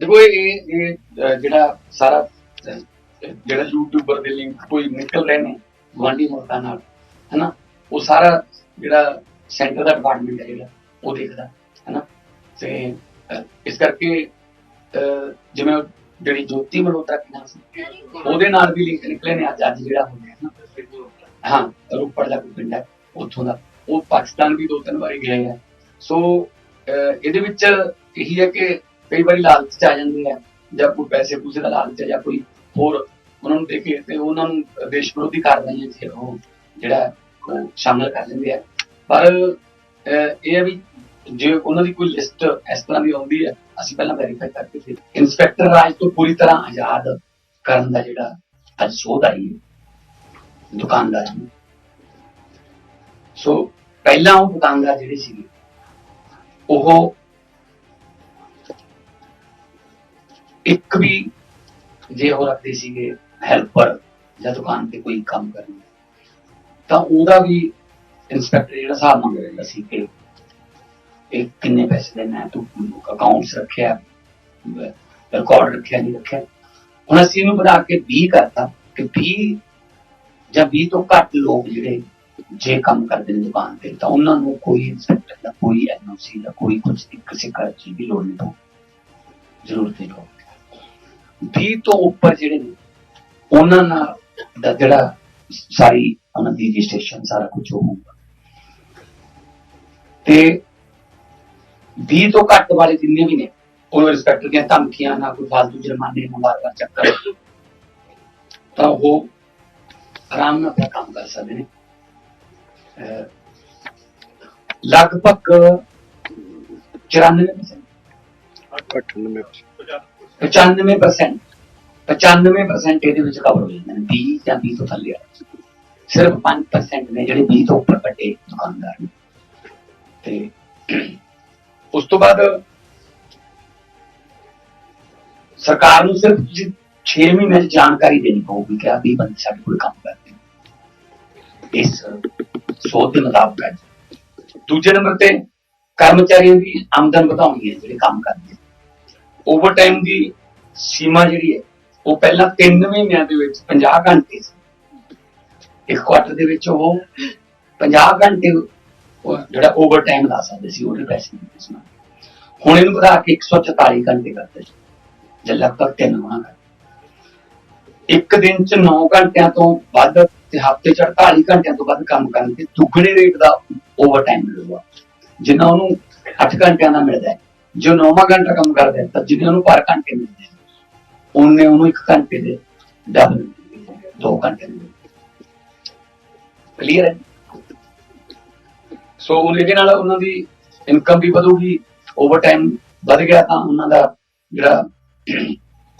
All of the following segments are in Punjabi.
ਦੇਖੋ ਇਹ ਇਹ ਜਿਹੜਾ ਸਾਰਾ ਜਿਹੜਾ ਯੂਟਿਊਬਰ ਦੇ ਲਿੰਕ ਕੋਈ ਨਿਕਲ ਰਹੇ ਨੇ, ਗੁਆਂਢੀ ਮੁਲਕਾਂ ਨਾਲ, ਹੈਨਾ? ਉਹ ਸਾਰਾ ਜਿਹੜਾ ਸੈਂਟਰ ਦਾ ਡਿਪਾਰਟਮੈਂਟ ਹੈ ਜਿਹੜਾ, ਉਹ ਦੇਖਦਾ, ਹੈਨਾ? ਤੇ ਇਸ ਕਰਕੇ ਜਿਵੇਂ ਜਿਹੜੀ ਜੋਤੀ ਮਲਹੋਤਰਾ ਕੀ ਸੀ, ਉਹਦੇ ਨਾਲ ਵੀ ਲਿੰਕ ਨਿਕਲੇ ਨੇ ਅੱਜ ਅੱਜ ਜਿਹੜਾ ਹੋ ਗਿਆ ਨਾ ਹਾਂ, ਰੂਪੜ ਦਾ ਕੋਈ ਪਿੰਡ ਹੈ, ਉੱਥੋਂ ਦਾ। ਉਹ ਪਾਕਿਸਤਾਨ ਵੀ ਦੋ ਤਿੰਨ ਵਾਰੀ ਗਏ ਆ। ਸੋ ਇਹਦੇ ਵਿੱਚ ਇਹੀ ਹੈ ਕਿ ਕਈ ਵਾਰੀ ਲਾਲਚ ਚ ਆ ਜਾਂਦੇ ਆ ਜਾਂ ਕੋਈ ਪੈਸੇ ਪੂਸੇ ਦਾ ਲਾਲਚ ਹੈ, ਜਾਂ ਕੋਈ ਹੋਰ ਉਹਨਾਂ ਨੂੰ ਦੇ ਕੇ ਤੇ ਉਹਨਾਂ ਨੂੰ ਦੇਸ਼ ਵਿਰੋਧੀ ਕਾਰਵਾਈਆਂ 'ਚ ਉਹ ਜਿਹੜਾ ਸ਼ਾਮਲ ਕਰ ਲੈਂਦੇ ਆ। ਪਰ ਇਹ ਹੈ ਵੀ ਜੇ ਉਹਨਾਂ ਦੀ ਕੋਈ ਲਿਸਟ ਇਸ ਤਰ੍ਹਾਂ ਦੀ ਆਉਂਦੀ ਹੈ, ਅਸੀਂ ਪਹਿਲਾਂ ਵੈਰੀਫਾਈ ਕਰਕੇ ਫਿਰ ਇਨਸਪੈਕਟਰ ਰਾਜ ਤੋਂ ਪੂਰੀ ਤਰ੍ਹਾਂ ਆਜ਼ਾਦ ਕਰਨ ਦਾ ਜਿਹੜਾ ਅੱਜ ਸੋਧ ਆਈ ਹੈ, ਦੁਕਾਨਦਾਰਾਂ ਨੂੰ। ਸੋ ਪਹਿਲਾਂ ਉਹ ਦੁਕਾਨਦਾਰ ਜਿਹੜੇ ਸੀਗੇ, ਉਹ ਇੱਕ ਵੀ ਜੇ ਉਹ ਰੱਖਦੇ ਸੀਗੇ ਹੈਲਪਰ ਜਾਂ ਦੁਕਾਨ ਤੇ ਕੋਈ ਕੰਮ ਕਰਨੀ ਤਾਂ ਉਹਦਾ ਵੀ ਇੰਸਪੈਕਟਰ ਜਿਹੜਾ ਹਿਸਾਬ ਮੰਗ ਰਿਹਾ ਸੀ ਕਿ ਇਹ ਕਿੰਨੇ ਪੈਸੇ ਦੇਣਾ ਹੈ ਤੂੰ ਅਕਾਊਂਟਸ ਰੱਖਿਆ ਰਿਕਾਰਡ ਰੱਖਿਆ, ਨਹੀਂ ਰੱਖਿਆ। ਹੁਣ ਅਸੀਂ ਇਹਨੂੰ ਵਧਾ ਕੇ 20 ਕਰਤਾ ਕਿ 20 ਜਾਂ 20 ਤੋਂ ਘੱਟ ਲੋਕ ਜਿਹੜੇ ਜੇ ਕੰਮ ਕਰਦੇ ਨੇ ਦੁਕਾਨ ਤੇ, ਤਾਂ ਉਹਨਾਂ ਨੂੰ ਕੋਈ ਇੰਸਪੈਕਟਰ ਦਾ, ਕੋਈ ਐਨਓਸੀ ਦਾ, ਕੋਈ ਕੁਝ ਕਿਸੇ ਕਰ ਚੀਜ਼ ਦੀ ਲੋੜ ਨਹੀਂ ਪਊ। ਜ਼ਰੂਰਤ ਨਹੀਂ ਪਊ। 20 ਤੋਂ ਉੱਪਰ ਜਿਹੜੇ ਨੇ, ਉਹਨਾਂ ਨਾਲ ਦਾ ਜਿਹੜਾ ਸਾਰੀ ਉਹਨਾਂ ਦੀ ਰਜਿਸਟ੍ਰੇਸ਼ਨ ਸਾਰਾ ਕੁਝ ਹੋਊਗਾ। ਤੇ 20 ਤੋਂ ਘੱਟ ਵਾਲੇ ਜਿੰਨੇ ਵੀ ਨੇ ਉਹ ਰਿਸਪੈਕਟਰ ਦੀਆਂ ਧਮਕੀਆਂ ਨਾ ਕੋਈ ਫालतू ਜੁਰਮਾਨੇ ਨਾ ਵਾਰ-ਵਾਰ ਚੱਕਰ ਤਾਂ ਉਹ ਆਰਾਮ ਨਾਲ ਆਪਣਾ ਕੰਮ ਕਰ ਸਕਦੇ ਨੇ। ਲਗਭਗ 94% 95% 95% ਇਹਦੇ ਵਿੱਚ ਕਵਰ ਹੋ ਜਾਂਦੇ ਨੇ 20 ਜਾਂ 20 ਤੋਂ ਥੱਲੇ ਆ। ਸਿਰਫ 5% ਨੇ ਜਿਹੜੇ 20 ਤੋਂ ਉੱਪਰ ਵੱਡੇ ਦੁਕਾਨਦਾਰ ਨੇ। ਤੇ ਉਸ ਤੋਂ ਬਾਅਦ ਸਰਕਾਰ ਨੂੰ ਸਿਰਫ 6 ਮਹੀਨੇ ਦੀ ਜਾਣਕਾਰੀ ਦੇਣੀ ਪਊਗੀ ਕਿ ਆ 20 ਬੰਦੇ ਸਾਡੇ ਕੋਲ ਕੰਮ ਕਰਦੇ ਨੇ। ਇਸ ਸੋਧ ਦੇ ਮੁਤਾਬਕ ਦੂਜੇ ਨੰਬਰ ਤੇ ਕਰਮਚਾਰੀਆਂ ਦੀ ਆਮਦਨ ਵਧਾਉਣੀ ਹੈ, ਜਿਹੜੇ ਕੰਮ ਕਰਦੇ ਓਵਰਟਾਈਮ ਦੀ ਸੀਮਾ ਜਿਹੜੀ ਹੈ, ਉਹ ਪਹਿਲਾਂ 3 ਮਹੀਨਿਆਂ ਦੇ ਵਿੱਚ 50 ਘੰਟੇ ਸੀ। ਇੱਕ ਕੁਆਟਰ ਦੇ ਵਿੱਚ ਉਹ 50 ਘੰਟੇ ਜਿਹੜਾ ਓਵਰਟਾਈਮ ਲਾ ਸਕਦੇ ਸੀ, ਉਹਦੇ ਪੈਸੇ ਮਿਲਦੇ ਸੀ ਹੁਣ ਇਹਨੂੰ ਵਧਾ ਕੇ 144 ਘੰਟੇ ਕਰਦੇ ਸੀ, ਜੇ ਲਗਭਗ ਤਿੰਨ ਗੁਣਾ ਕਰ ਇੱਕ ਦਿਨ ਚ 9 ਘੰਟਿਆਂ ਤੋਂ ਵੱਧ ਤੇ ਹਫ਼ਤੇ ਚ 48 ਘੰਟਿਆਂ ਤੋਂ ਵੱਧ ਕੰਮ ਕਰਨ ਤੇ ਦੁੱਗਣੇ ਰੇਟ ਦਾ ਓਵਰ ਮਿਲੂਗਾ। ਜਿੰਨਾ ਉਹਨੂੰ 8 ਘੰਟਿਆਂ ਦਾ ਮਿਲਦਾ ਹੈ। ਜੋ 9ਵਾਂ ਘੰਟਾ ਕੰਮ ਕਰਦਾ ਹੈ ਤਾਂ ਜਿੰਨੇ ਉਹਨੂੰ ਪਰ ਘੰਟੇ ਮਿਲਦੇ ਨੇ ਉਹਨੇ ਉਹਨੂੰ 1 ਘੰਟੇ ਦੇ ਡਬਲ 2 ਘੰਟੇ ਮਿਲਦੇ ਕਲੀਅਰ ਸੋ ਉਹਨੇ ਨਾਲ ਉਹਨਾਂ ਦੀ ਇਨਕਮ ਵੀ ਵਧੂਗੀ ਓਵਰ ਟਾਈਮ ਵਧ ਗਿਆ ਤਾਂ ਉਹਨਾਂ ਦਾ ਜਿਹੜਾ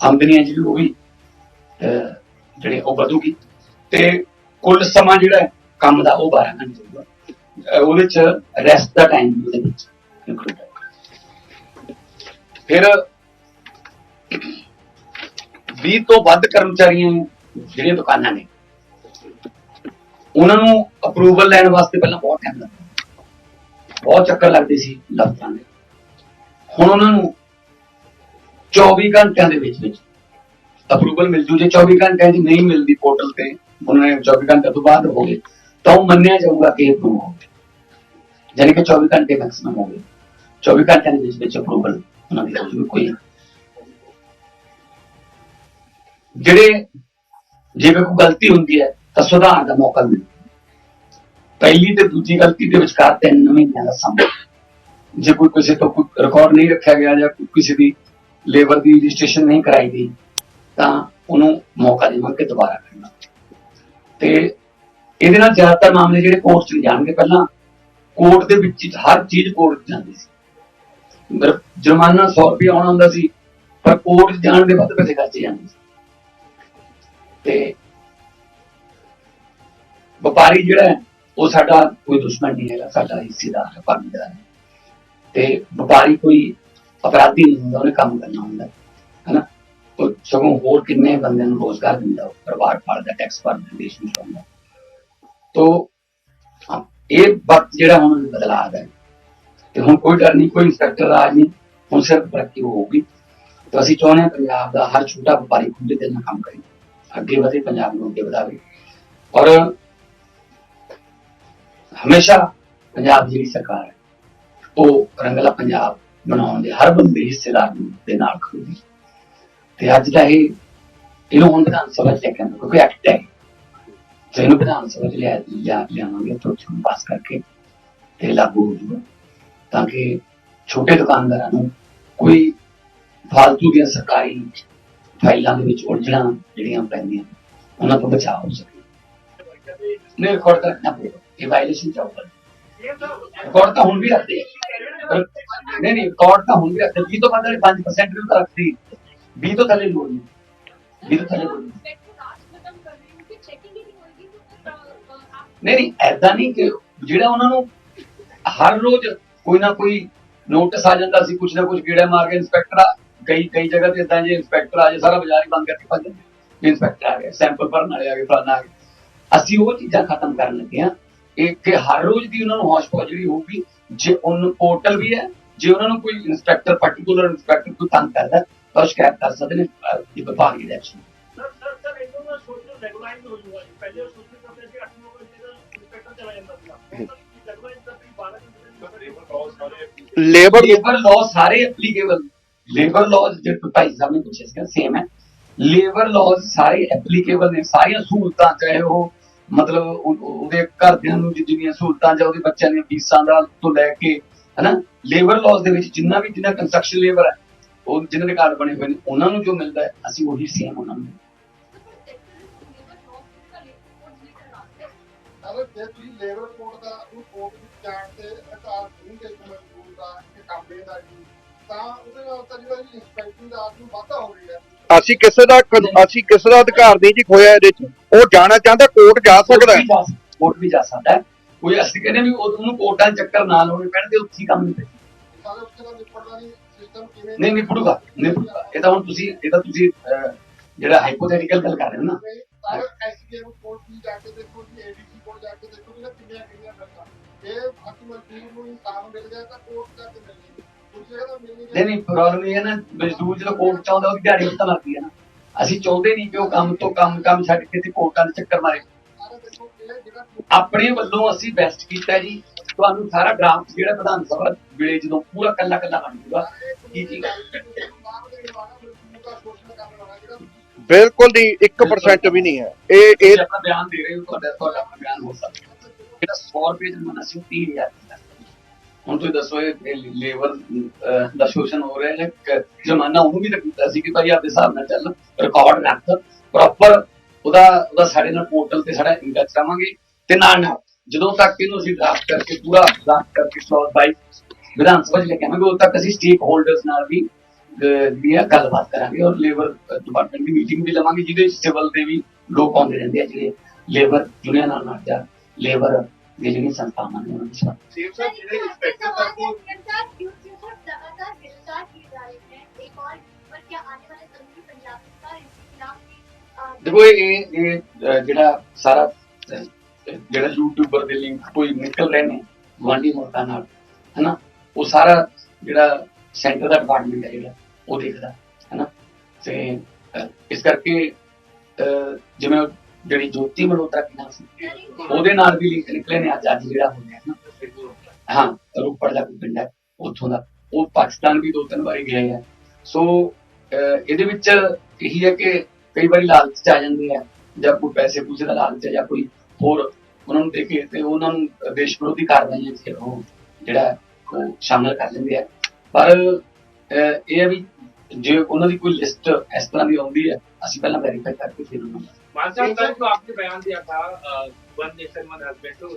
ਆਮਦਨੀ ਹੈ ਜਿਹੜੀ ਉਹ ਵੀ ਅਹ, ਜਿਹੜੇ ਉਹ ਵਧੂਗੀ। ਤੇ ਕੁੱਲ ਸਮਾਂ ਜਿਹੜਾ ਕੰਮ ਦਾ ਉਹ 12 ਘੰਟੇ ਹੋਊਗਾ ਉਹਦੇ ਚ ਰੈਸਟ ਦਾ ਟਾਈਮ ਉਹਦੇ ਵਿੱਚ include ਫਿਰ 20 ਤੋਂ ਵੱਧ ਕਰਮਚਾਰੀਆਂ ਜਿਹੜੀਆਂ ਦੁਕਾਨਾਂ ਨੇ, ਉਹਨਾਂ ਨੂੰ ਅਪਰੂਵਲ ਲੈਣ ਵਾਸਤੇ ਪਹਿਲਾਂ ਬਹੁਤ ਟਾਈਮ ਲੱਗਦਾ। ਬਹੁਤ ਚੱਕਰ ਲੱਗਦੇ ਸੀ ਦਫ਼ਤਰਾਂ ਦੇ। ਹੁਣ ਉਹਨਾਂ ਨੂੰ 24 ਘੰਟਿਆਂ ਦੇ ਵਿੱਚ ਵਿੱਚ ਅਪਰੂਵਲ ਮਿਲ ਜੂ। ਜੇ 24 ਘੰਟਿਆਂ 'ਚ ਨਹੀਂ ਮਿਲਦੀ ਪੋਰਟਲ ਤੇ, ਉਹਨਾਂ ਨੇ 24 ਘੰਟੇ ਤੋਂ ਬਾਅਦ ਹੋ ਗਏ, ਤਾਂ ਉਹ ਮੰਨਿਆ ਜਾਊਗਾ ਕਿ ਅਪਰੂਵ ਹੋ ਗਿਆ ਯਾਨੀ ਕਿ 24 ਘੰਟੇ ਮੈਕਸਿਮਮ ਹੋ ਗਏ। 24 ਘੰਟਿਆਂ ਦੇ ਵਿੱਚ ਵਿੱਚ ਅਪਰੂਵਲ ਉਹਨਾਂ ਦੀ ਹੋ ਕੋਈ ਜਿਹੜੇ ਜਿਵੇਂ ਕੋਈ ਗਲਤੀ ਹੁੰਦੀ ਹੈ, ਤਾਂ ਸੁਧਾਰ ਦਾ ਮੌਕਾ ਮਿਲਦਾ ਪਹਿਲੀ ਤੇ ਦੂਜੀ ਗਲਤੀ ਦੇ ਵਿਚਕਾਰ ਤਿੰਨ ਮਹੀਨਿਆਂ ਦਾ ਸਮਾਂ ਜੇ ਕੋਈ ਕਿਸੇ ਤੋਂ ਕੋਈ ਰਿਕਾਰਡ ਨਹੀਂ ਰੱਖਿਆ ਗਿਆ ਜਾਂ ਕਿਸੇ ਦੀ ਲੇਬਰ ਦੀ ਰਜਿਸਟ੍ਰੇਸ਼ਨ ਨਹੀਂ ਕਰਾਈ ਗਈ, ਤਾਂ ਉਹਨੂੰ ਮੌਕਾ ਦੇਵਾਂ ਕਿ ਦੁਬਾਰਾ ਕਰਨਾ। ਤੇ ਇਹਦੇ ਨਾਲ ਜ਼ਿਆਦਾਤਰ ਮਾਮਲੇ ਜਿਹੜੇ ਕੋਰਟ 'ਚ ਜਾਣਗੇ। ਪਹਿਲਾਂ ਕੋਰਟ ਦੇ ਵਿੱਚ ਹਰ ਚੀਜ਼ ਕੋਰਟ 'ਚ ਜਾਂਦੀ ਸੀ। ਜੁਰਮਾਨਾ 100 ਰੁਪਏ ਆਉਣਾ ਹੁੰਦਾ ਸੀ ਪਰ ਕੋਰਟ ਜਾਣ ਦੇ ਵੱਧ ਪੈਸੇ ਖਰਚੇ ਜਾਂਦੇ ਸੀ। ਤੇ ਵਪਾਰੀ ਜਿਹੜਾ ਹੈ, ਉਹ ਸਾਡਾ ਕੋਈ ਦੁਸ਼ਮਣ ਨਹੀਂ ਹੈਗਾ ਸਾਡਾ ਹਿੱਸੇਦਾਰ ਹੈ ਭਾਗੀਦਾਰ ਹੈ। ਤੇ ਵਪਾਰੀ ਕੋਈ ਅਪਰਾਧੀ ਨਹੀਂ ਹੁੰਦਾ ਉਹਨੇ ਕੰਮ ਕਰਨਾ ਹੁੰਦਾ ਹੈ ਹਨਾ? ਉਹ ਸਗੋਂ ਹੋਰ ਕਿੰਨੇ ਬੰਦਿਆਂ ਨੂੰ ਰੋਜ਼ਗਾਰ ਦਿੰਦਾ ਪਰਿਵਾਰ ਪਾਲਦਾ ਟੈਕਸ ਭਰਦਾ ਦੇਸ਼ ਨੂੰ ਚਲਾਉਂਦਾ ਤੋ ਇਹ ਵਕਤ ਜਿਹੜਾ ਹੁਣ ਬਦਲਾ ਦਾ ਹੈ ਤੇ ਹੁਣ ਕੋਈ ਡਰ ਨਹੀਂ, ਕੋਈ ਇੰਸਪੈਕਟਰ ਰਾਜ ਨਹੀਂ, ਹੁਣ ਸਿਰਫ ਤਰੱਕੀ ਹੋਊਗੀ। ਤਾਂ ਅਸੀਂ ਚਾਹੁੰਦੇ ਹਾਂ ਪੰਜਾਬ ਦਾ ਹਰ ਛੋਟਾ ਵਪਾਰੀ ਖੁੱਲੇ ਦਿਲ ਨਾਲ ਕੰਮ ਕਰੇ, ਅੱਗੇ ਵਧੇ ਪੰਜਾਬ ਨੂੰ ਅੱਗੇ ਵਧਾਵੇ। ਔਰ ਹਮੇਸ਼ਾ ਪੰਜਾਬ ਦੀ ਸਰਕਾਰ ਹੈ, ਉਹ ਰੰਗਲਾ ਪੰਜਾਬ ਬਣਾਉਣ ਦੇ ਹਰ ਬੰਦੇ ਹਿੱਸੇਦਾਰ ਦੇ ਨਾਲ ਖੜੂਗੀ। ਤੇ ਅੱਜ ਦਾ ਇਹ, ਇਹਨੂੰ ਹੁਣ ਵਿਧਾਨ ਸਭਾ ਚ ਲੈ ਕੇ ਆਉਂਦਾ, ਕਿਉਂਕਿ ਐਕਟ ਹੈ। ਤੇ ਇਹਨੂੰ ਵਿਧਾਨ ਸਭਾ ਚ ਲਿਆ ਲਿਆ, ਲਿਆਵਾਂਗੇ, ਤੋਂ ਪਾਸ ਕਰਕੇ ਤੇ ਲਾਗੂ ਹੋ ਜੂਗਾ ਤਾਂ ਕਿ ਛੋਟੇ ਦੁਕਾਨਦਾਰਾਂ ਨੂੰ ਕੋਈ ਫਾਲਤੂ ਦੀਆਂ ਸਰਕਾਰੀ ਫਾਈਲਾਂ ਦੇ ਵਿੱਚ ਉਲਝਣਾ ਜਿਹੜੀਆਂ ਪੈਂਦੀਆਂ, ਉਹਨਾਂ ਤੋਂ ਬਚਾਅ ਹੋ ਸਕੇ। ਨਹੀਂ ਰਿਕਾਰਡ ਤਾਂ ਰੱਖਣਾ ਇਹ ਵਾਇਲੇਸ਼ਨ ਚਾਹੂਗਾ ਰਿਕਾਰਡ ਤਾਂ ਹੁਣ ਵੀ ਰੱਖਦੇ ਆ। ਨਹੀਂ ਨਹੀਂ ਰਿਕਾਰਡ ਤਾਂ ਹੁਣ ਵੀ ਰੱਖਦੇ 20 ਤੋਂ ਵੱਧ 5% ਵੀ ਤਾਂ ਰੱਖਦੇ 20 ਤੋਂ ਥੱਲੇ ਲੋੜ ਨਹੀਂ। 20 ਤੋਂ ਥੱਲੇ ਲੋੜ ਨਹੀਂ। ਨਹੀਂ ਨਹੀਂ ਐਦਾਂ ਨਹੀਂ ਕਿ ਜਿਹੜਾ ਉਹਨਾਂ ਨੂੰ ਹਰ ਰੋਜ਼ ਕੋਈ ਨਾ ਕੋਈ ਨੋਟਿਸ ਆ ਜਾਂਦਾ ਸੀ ਕੁਛ ਨਾ ਕੁਛ ਕੀੜਾ ਮਾਰ ਕੇ ਇੰਸਪੈਕਟਰ ਆ ਕਈ ਕਈ ਜਗ੍ਹਾ ਤੇ ਇਦਾਂ ਜੇ ਇੰਸਪੈਕਟਰ ਆ ਜੇ ਸਾਰਾ ਬਾਜ਼ਾਰ ਹੀ ਬੰਦ ਕਰਕੇ ਭੱਜ ਜਾਂਦੇ ਇੰਸਪੈਕਟਰ ਆ ਗਿਆ ਸੈਂਪਲ ਭਰਨ ਵਾਲੇ ਆ ਗਏ ਫਲਾਣਾ ਆ ਗਿਆ ਅਸੀਂ ਉਹ ਚੀਜ਼ਾਂ ਖਤਮ ਕਰਨ ਲੱਗੇ ਆ ਇਹ ਕਿ ਹਰ ਰੋਜ਼ ਦੀ ਉਹਨਾਂ ਨੂੰ ਹੌਸ਼ ਪੌਸ਼ ਹੋਊਗੀ। ਜੇ ਉਹਨੂੰ ਪੋਰਟਲ ਵੀ ਹੈ ਜੇ ਉਹਨਾਂ ਨੂੰ ਕੋਈ ਇੰਸਪੈਕਟਰ ਪਾਰਟਿਕੂਲਰ ਇੰਸਪੈਕਟਰ ਕੋਈ ਤੰਗ ਕਰਦਾ ਤਾਂ ਉਹ ਸ਼ਿਕਾਇਤ ਕਰ ਸਕਦੇ ਨੇ ਅਹ, ਐਕਸ਼ਨ ਸਰ ਸਰ ਸਰ ਇਹਨਾਂ ਦਾ ਸੋਸ਼ਲ ਰੈਗੂਲਾਈਜ਼ ਹੋ ਜੂਗਾ ਪਹਿਲੇ ਉਹ 12 ਘੰਟੇ ਦੇ ਲੇਬਰ ਲੇਬਰ ਲਾਅ ਸਾਰੇ ਐਪਲੀਕੇਬਲ ਲੇਬਰ ਲਾਅ ਜਿਹੜੇ ਭਾਈ ਸਾਹਿਬ ਨੇ ਪੁੱਛਿਆ ਸੀਗਾ ਸੇਮ ਹੈ। ਲੇਬਰ ਲਾਅ ਸਾਰੇ ਐਪਲੀਕੇਬਲ ਨੇ ਸਾਰੀਆਂ ਸਹੂਲਤਾਂ ਚਾਹੇ ਉਹ ਮਤਲਬ ਉਹ- ਉਹਦੇ ਘਰਦਿਆਂ ਨੂੰ ਜਿੰਨੀਆਂ ਸਹੂਲਤਾਂ ਜਾਂ ਉਹਦੇ ਬੱਚਿਆਂ ਦੀਆਂ ਫੀਸਾਂ ਦਾ ਤੋਂ ਲੈ ਕੇ ਹਨਾ? ਲੇਬਰ ਲਾਅ ਦੇ ਵਿੱਚ ਜਿੰਨਾ ਵੀ ਜਿੰਨਾ ਕੰਸਟਰਕਸ਼ਨ ਲੇਬਰ ਹੈ ਉਹ ਜਿਨ੍ਹਾਂ ਦੇ ਕਾਰਡ ਬਣੇ ਹੋਏ ਨੇ ਉਹਨਾਂ ਨੂੰ ਜੋ ਮਿਲਦਾ ਹੈ ਅਸੀਂ ਉਹੀ ਸੇਮ ਉਹਨਾਂ ਨੂੰ। ਅਗਰ ਜੇ ਤੁਸੀਂ ਲੇਬਰ ਕੋਡ ਦਾ ਉਹ ਕੋਡ ਜਾਣ ਤੇ ਅਧਿਕਾਰ ਨਹੀਂ ਦੇ ਮਜ਼ਦੂਰ ਦਾ ਕਿ ਕਾਮੇ ਦਾ ਜੀ ਤਾਂ ਉਹਦੇ ਨਾਲ ਤਾਂ ਜਿਹੜਾ ਜੀ ਇੰਸਪੈਕਟਿੰਗ ਦਾ ਆਦਮੀ ਵਾਧਾ ਹੋ ਰਿਹਾ ਅਸੀਂ ਕਿਸੇ ਦਾ ਅਸੀਂ ਕਿਸੇ ਦਾ ਅਧਿਕਾਰ ਨਹੀਂ ਜੀ ਖੋਇਆ ਇਹਦੇ ਚ। ਉਹ ਜਾਣਾ ਚਾਹੁੰਦਾ ਕੋਰਟ ਜਾ ਸਕਦਾ ਹੈ। ਕੋਰਟ ਵੀ ਜਾ ਸਕਦਾ ਹੈ। ਕੋਈ ਅਸੀਂ ਕਹਿੰਦੇ ਵੀ ਉਹ- ਉਹਨੂੰ ਕੋਰਟਾਂ ਚੱਕਰ ਨਾ ਲਾਉਣੇ ਪੈਣ ਤੇ ਉੱਥੇ ਕੰਮ ਨਹੀਂ ਨਹੀਂ ਸਿਸਟਮ ਕਿਵੇਂ ਨਹੀਂ ਨਿਪੜੂਗਾ ਨਿਪੜੂਗਾ ਇਹ ਤਾਂ ਹੁਣ ਤੁਸੀਂ ਇਹ ਤਾਂ ਤੁਸੀਂ ਜਿਹੜਾ ਹਾਈਪੋਥੈਟੀਕਲ ਗੱਲ ਕਰ ਰਹੇ ਹੋ ਨਾ। ਸਾਰੇ ਐਸਡੀਐਮ ਕੋਡ ਵੀ ਜਾ ਕੇ ਦੇਖੋ ਜੀ ਏਡੀਸੀ ਕੋਡ ਜਾ ਕੇ ਦੇਖੋ ਕਿ ਕਿੰਨੀਆਂ ਕਿੰਨੀਆਂ ਫਰਕਾਂ ਇਹ ਬਾਕੀ ਮਜ਼ਦੂਰ ਨੂੰ ਇਨਸਾਨ ਮਿਲ ਗਿਆ ਤਾਂ ਕੋਰਟ ਜਾ ਕੇ ਮਿਲਣੀ ਨਹੀਂ ਨਹੀਂ ਪ੍ਰੋਬਲਮ ਇਹ ਹੈ ਨਾ ਮਜ਼ਦੂਰ ਜਦੋਂ ਕੋਰਟ ਚ ਆਉਂਦਾ ਉਹਦੀ ਦਿਹਾੜੀ ਉੱਤੇ ਲੱਗਦੀ ਹੈ ਨਾ। ਅਸੀਂ ਚਾਹੁੰਦੇ ਨਹੀਂ ਕਿ ਉਹ ਕੰਮ ਤੋਂ ਕੰਮ ਕੰਮ ਛੱਡ ਕੇ ਤੇ ਕੋਰਟਾਂ ਦੇ ਚੱਕਰ ਮਾਰੇ। ਆਪਣੇ ਵੱਲੋਂ ਅਸੀਂ ਬੈਸਟ ਕੀਤਾ ਜੀ। ਤੁਹਾਨੂੰ ਸਾਰਾ ਡਰਾਫਟ ਜਿਹੜਾ ਵਿਧਾਨ ਸਭਾ ਵੇਲੇ ਜਦੋਂ ਪੂਰਾ ਕੱਲਾ ਕੱਲਾ ਬਣ ਜੂਗਾ ਕੀ ਕੀ ਬਿਲਕੁਲ ਨਹੀਂ 1% ਵੀ ਨਹੀਂ ਹੈ। ਇਹ ਇਹ ਆਪਣਾ ਬਿਆਨ ਦੇ ਰਹੇ ਹੋ ਤੁਹਾਡਾ ਤੁਹਾਡਾ ਬਿਆਨ ਹੋ ਸਕਦਾ ਜਿਹੜਾ 100 ਰੁਪਏ ਜੁਰਮਾਨਾ ਸੀ ਉਹ 30000 ਦਾ ਹੁਣ ਤੁਸੀਂ ਦੱਸੋ ਇਹ ਲੇਬਰ ਦਾ ਸ਼ੋਸ਼ਣ ਹੋ ਰਿਹਾ ਹੈ ਕਿ ਜੁਰਮਾਨਾ ਉਹਨੂੰ ਵੀ ਕੀਤਾ ਸੀ ਕਿ ਭਾਈ ਆਪਦੇ ਹਿਸਾਬ ਨਾਲ ਚੱਲ ਰਿਕਾਰਡ ਰੱਖ ਪ੍ਰੋਪਰ ਉਹਦਾ ਉਹਦਾ ਸਾਡੇ ਨਾਲ ਪੋਰਟਲ ਤੇ ਸਾਡਾ ਇੰਗੇਜ ਕਰਾਵਾਂਗੇ ਤੇ ਨਾਲ ਨਾਲ ਜਦੋਂ ਤੱਕ ਇਹਨੂੰ ਅਸੀਂ ਡਰਾਫਟ ਕਰਕੇ ਪੂਰਾ ਡਰਾਫਟ ਕਰਕੇ ਕਲੌਜ਼ ਬਾਈ ਵਿਧਾਨ ਸਭਾ ਚ ਲੈ ਕੇ ਆਵਾਂਗੇ ਉਦੋਂ ਤੱਕ ਅਸੀਂ ਸਟੇਕ ਹੋਲਡਰਸ ਨਾਲ ਵੀ ਅਹ, ਜਿਹੜੀ ਆ ਗੱਲਬਾਤ ਕਰਾਂਗੇ ਔਰ ਲੇਬਰ ਡਿਪਾਰਟਮੈਂਟ ਦੀ ਮੀਟਿੰਗ ਵੀ ਲਵਾਂਗੇ ਜਿਹਦੇ ਵਿੱਚ ਸਿਵਲ ਦੇ ਵੀ ਲੋਕ ਆਉਂਦੇ ਰਹਿੰਦੇ ਆ ਜਿਹੜੇ ਲੇਬਰ ਯੂਨੀਅਨ ਨਾਲ ਨਾਲ ਜਾਂ ਲੇਬਰ ਦੀ ਜਿਹੜੀ ਸੰਸਥਾਵਾਂ ਨੇ ਉਹਨਾਂ ਦੇ ਸਾਥ ਸੀਐਮ ਸਾਹਿਬ ਜਿਹੜੇ ਇੰਸਪੈਕਟਰ ਤੱਕ लगातार गिरफ्तार किए जा रहे हैं एक और पर क्या आने वाले समय में पंजाब सरकार इनके खिलाफ भी अ, ਦੇਖੋ ਇਹ ਇਹ ਇਹ, ਅਹ, ਜਿਹੜਾ ਸਾਰਾ ਅਹ, ਜਿਹੜਾ ਯੂਟਿਊਬਰ ਦੇ ਲਿੰਕ ਕੋਈ ਨਿਕਲ ਰਹੇ ਨੇ ਗਵਾਂਢੀ ਮੁਲਕਾਂ ਨਾਲ ਹਨਾ ਉਹ ਸਾਰਾ ਜਿਹੜਾ ਸੈਂਟਰ ਦਾ ਡਿਪਾਰਟਮੈਂਟ ਹੈ ਜਿਹੜਾ ਉਹ ਦੇਖਦਾ ਹਨਾ। ਤੇ ਇਸ ਕਰਕੇ ਅਹ, ਜਿਵੇਂ ਜਿਹੜੀ ਜੋਤੀ ਮਲਹੋਤਰਾ ਕੀ ਸੀ ਉਹਦੇ ਨਾਲ ਵੀ ਲਿੰਕ ਨਿਕਲੇ ਨੇ ਅੱਜ ਅੱਜ ਜਿਹੜਾ ਹੋ ਗਿਆ ਨਾ। ਹਾਂ ਰੋਪੜ ਦਾ ਪਿੰਡ ਹੈ ਉੱਥੋਂ ਦਾ। ਉਹ ਪਾਕਿਸਤਾਨ ਵੀ ਦੋ ਤਿੰਨ ਵਾਰੀ ਗਏ ਆ। ਸੋ ਇਹਦੇ ਵਿੱਚ ਇਹੀ ਹੈ ਕਿ ਕਈ ਵਾਰੀ ਲਾਲਚ ਚ ਆ ਜਾਂਦੇ ਆ ਜਾਂ ਕੋਈ ਪੈਸੇ ਪੂਸੇ ਦਾ ਲਾਲਚ ਜਾਂ ਕੋਈ ਹੋਰ ਉਹਨਾਂ ਨੂੰ ਦੇਖੇ ਤੇ ਉਹਨਾਂ ਨੂੰ ਦੇਸ਼ ਵਿਰੋਧੀ ਕਾਰਵਾਈਆਂ ਚ ਉਹ ਜਿਹੜਾ ਉਹ ਸ਼ਾਮਲ ਕਰ ਲੈਂਦੇ ਆ। ਪਰ ਅਹ, ਇਹ ਹੈ ਵੀ ਜੇ ਉਹਨਾਂ ਦੀ ਕੋਈ ਲਿਸਟ ਇਸ ਤਰ੍ਹਾਂ ਦੀ ਆਉਂਦੀ ਹੈ ਅਸੀਂ ਪਹਿਲਾਂ ਵੈਰੀਫਾਈ ਕਰਕੇ ਫਿਰ ਉਹਨਾਂ ਨੂੰ मान साहब कल जो आपने बयान दिया था वन नेशन वन हस्बैंड तो